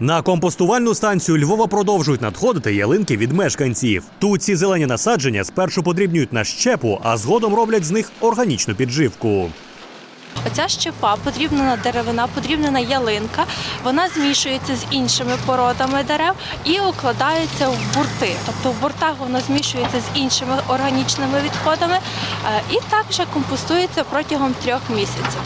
На компостувальну станцію Львова продовжують надходити ялинки від мешканців. Тут ці зелені насадження спершу подрібнюють на щепу, а згодом роблять з них органічну підживку. Оця щепа, подрібнена деревина, подрібнена ялинка, вона змішується з іншими породами дерев і укладається в бурти. Тобто в буртах вона змішується з іншими органічними відходами е, і також компостується протягом трьох місяців.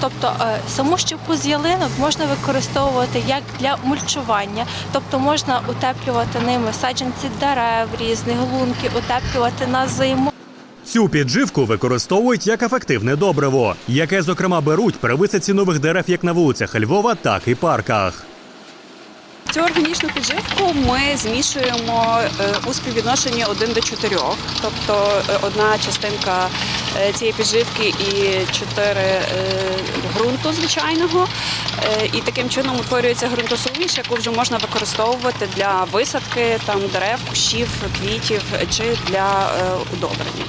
Тобто е, саму щепу з ялинок можна використовувати як для мульчування, тобто можна утеплювати ними саджанці дерев, різних лунки, утеплювати на зиму. Цю підживку використовують як ефективне добриво, яке, зокрема, беруть при висадці нових дерев як на вулицях Львова, так і парках. Цю органічну підживку ми змішуємо е, у співвідношенні 1 до 4. Тобто е, одна частинка цієї підживки і 4 ґрунту звичайного. Е, І таким чином утворюється ґрунтосуміш, яку вже можна використовувати для висадки там, дерев, кущів, квітів чи для е, удобрення.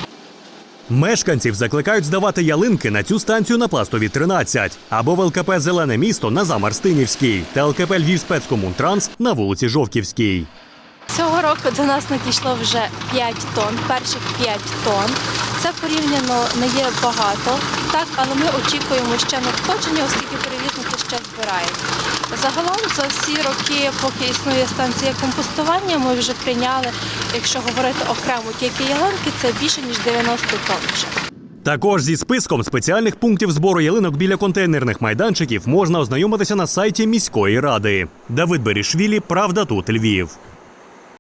Мешканців закликають здавати ялинки на цю станцію на пластові 13 або в ЛКП Зелене місто на Замарстинівській та ЛКП Львів спецкомунтранс на вулиці Жовківській. Цього року до нас надійшло вже 5 тонн, перших 5 тонн. Це порівняно не є багато, так, але ми очікуємо ще надходження, оскільки перевізники ще збирають. Загалом за всі роки, поки існує станція компостування, ми вже прийняли, якщо говорити окремо тільки ялинки, це більше ніж 90 тонн вже. Також зі списком спеціальних пунктів збору ялинок біля контейнерних майданчиків можна ознайомитися на сайті міської ради. Давид Берішвілі, Правда тут Львів.